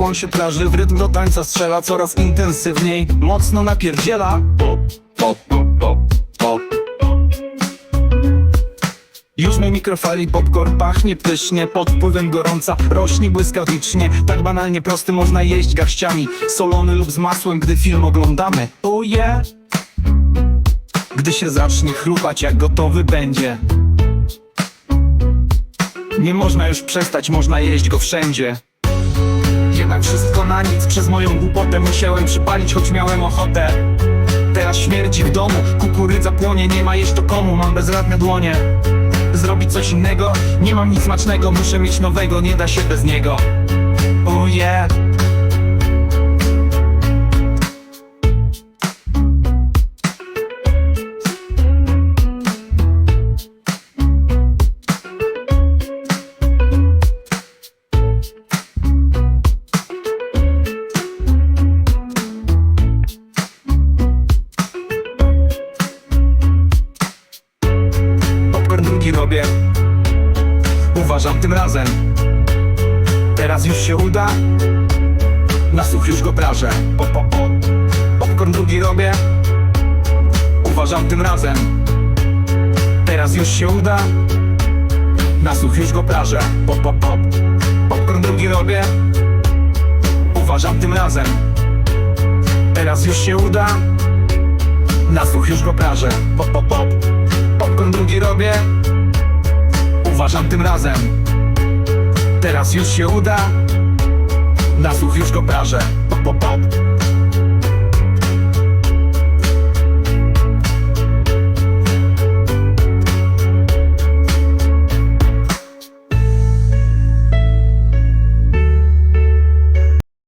on się praży W rytm do tańca strzela coraz intensywniej Mocno napierdziela. Pop, pop, pop, pop już mi mikrofali popcorn pachnie pysznie Pod wpływem gorąca rośnie błyskawicznie. Tak banalnie prosty można jeść garściami Solony lub z masłem, gdy film oglądamy. Oh yeah Gdy się zacznie chrupać jak gotowy będzie. Nie można już przestać, można jeść go wszędzie Jednak wszystko na nic, przez moją głupotę musiałem przypalić, choć miałem ochotę. Teraz śmierdzi w domu, kukurydza płonie, nie ma to komu, mam bezradne dłonie. Zrobić coś innego, nie mam nic smacznego, muszę mieć nowego, nie da się bez niego. Oh yeah Drugi robię. Uważam tym razem. Teraz już się uda. Na such już go prażę. Pop, pop, pop. Popcorn drugi robię. Uważam tym razem. Teraz już się uda. Na such już go prażę. Pop, pop, pop. Popcorn drugi robię. Uważam tym razem. Teraz już się uda. Na such już go prażę. Pop, pop, pop. Popcorn drugi robię Uważam tym razem. Teraz już się uda. Na słuch już go prażę. Pop, pop, pop